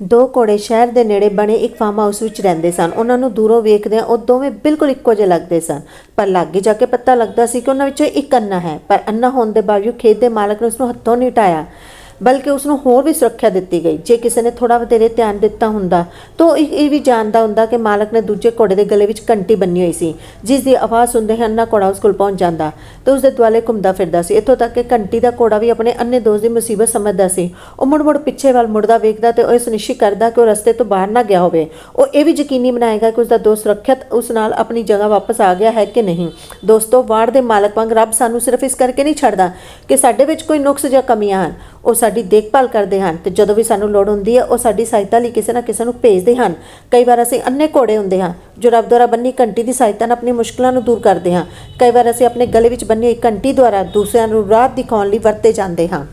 ਦੋ ਘੋੜੇ ਸ਼ਹਿਰ ਦੇ ਨੇੜੇ ਬਣੇ ਇੱਕ ਫਾਰਮ ਹਾਊਸ ਵਿੱਚ ਰਹਿੰਦੇ ਸਨ। ਉਹਨਾਂ ਨੂੰ ਦੂਰੋਂ ਵੇਖਦਿਆਂ ਉਹ ਦੋਵੇਂ ਬਿਲਕੁਲ ਇੱਕੋ ਜਿਹੇ ਲੱਗਦੇ ਸਨ। ਪਰ ਲਾਗੇ ਜਾ ਕੇ ਪਤਾ ਲੱਗਦਾ ਸੀ ਕਿ ਉਹਨਾਂ ਵਿੱਚੋਂ ਇੱਕ ਅੰਨਾ ਹੈ। ਪਰ ਅੰਨਾ ਹੋਣ ਦੇ ਬਾਵਜੂਦ ਖੇਤ ਦੇ ਮਾਲਕ ਨੇ ਉਸ ਨੂੰ ਹੱਥੋਂ ਨਹੀਂ ਟਾਇਆ ਬਲਕਿ ਉਸ ਨੂੰ ਹੋਰ ਵੀ ਸੁਰੱਖਿਆ ਦਿੱਤੀ ਗਈ। ਜੇ ਕਿਸੇ ਨੇ ਥੋੜਾ ਵਧੇਰੇ ਧਿਆਨ ਦਿੱਤਾ ਹੁੰਦਾ, ਤਾਂ ਉਹ ਇਹ ਵੀ ਜਾਣਦਾ ਹੁੰਦਾ ਕਿ ਮਾਲਕ ਨੇ ਦੂਜੇ ਘੋੜੇ ਦੇ ਗਲੇ ਵਿੱਚ ਘੰਟੀ ਬੰਨੀ ਹੋਈ ਸੀ, ਜਿਸ ਦੀ ਆਵਾਜ਼ ਸੁਣਦੇ ਹੀ ਅੰਨਾ ਘੋੜਾ ਉਸ ਕੋਲ ਪਹੁੰਚ ਜਾਂਦਾ। ਤੇ ਉਸ ਦੇ ਦੁਆਲੇ ਘੁੰਮਦਾ ਫਿਰਦਾ ਸੀ। ਇੱਥੋਂ ਤੱਕ ਕਿ ਘੰਟੀ ਦਾ ਘੋੜਾ ਵੀ ਆਪਣੇ ਅੰਨੇ ਦੋਸਤ ਦੀ ਮੁਸੀਬਤ ਸਮਝਦਾ ਸੀ। ਉਹ ਮੁੜ-ਮੁੜ ਪਿੱਛੇ ਵੱਲ ਮੁੜਦਾ ਵੇਖਦਾ ਤੇ ਉਹ ਇਹ ਸੁਨਿਸ਼ਚਿਤ ਕਰਦਾ ਕਿ ਉਹ ਰਸਤੇ ਤੋਂ ਬਾਹਰ ਨਾ ਗਿਆ ਹੋਵੇ। ਉਹ ਇਹ ਵੀ ਯਕੀਨੀ ਬਣਾਏਗਾ ਕਿ ਉਸ ਦਾ ਦੋਸਤ ਸੁਰੱਖਿਅਤ ਉਸ ਨਾਲ ਆਪਣੀ ਜਗ੍ਹਾ ਵਾਪਸ ਆ ਗਿਆ ਹੈ ਕਿ ਨਹੀਂ। ਦੋਸਤੋ ਵਾਰਡ ਦੇ ਮਾਲਕ ਵਾਂਗ ਰੱਬ ਸਾਨੂੰ ਸਿਰਫ ਇਸ ਕਰਕੇ ਨਹੀਂ ਛੱਡਦਾ ਕਿ ਸਾਡੇ ਵਿੱਚ ਕੋਈ ਨੁਕਸ ਜਾਂ ਕਮੀਆਂ ਹਨ। ਉਹ ਸਾਡੀ ਦੇਖਭਾਲ ਕਰਦੇ ਹਨ ਤੇ ਜਦੋਂ ਵੀ ਸਾਨੂੰ ਲੋੜ ਹੁੰਦੀ ਹੈ, ਉਹ ਸਾਡੀ ਸਹਾਇਤਾ ਲਈ ਕਿਸੇ ਨਾ ਕਿਸੇ ਨੂੰ ਭੇਜਦੇ ਹਨ। ਕਈ ਵਾਰ ਅਸੀਂ ਅੰਨੇ ਘੋੜੇ ਹੁੰਦੇ ਹਾਂ, ਜੋ ਰੱਬ ਦੁਆਰਾ ਬੰਨੀ ਘੰਟੀ ਦੀ ਸਹਾਇਤਾ ਨਾਲ ਆਪਣੀ ਮੁਸ਼ਕਲਾਂ ਨੂੰ ਦੂਰ ਕਰਦੇ ਹਾਂ। ਕਈ ਵਾਰ ਅਸੀਂ ਆਪਣੇ ਗਲੇ ਵਿੱਚ ਬੰਨੀ ਹੋਈ ਘੰਟੀ ਦੁਆਰਾ ਦੂਸਰਿਆਂ ਨੂੰ ਰਾਹ ਦਿਖਾਉਣ ਲਈ ਵਰਤੇ ਜਾਂਦੇ ਹਾਂ।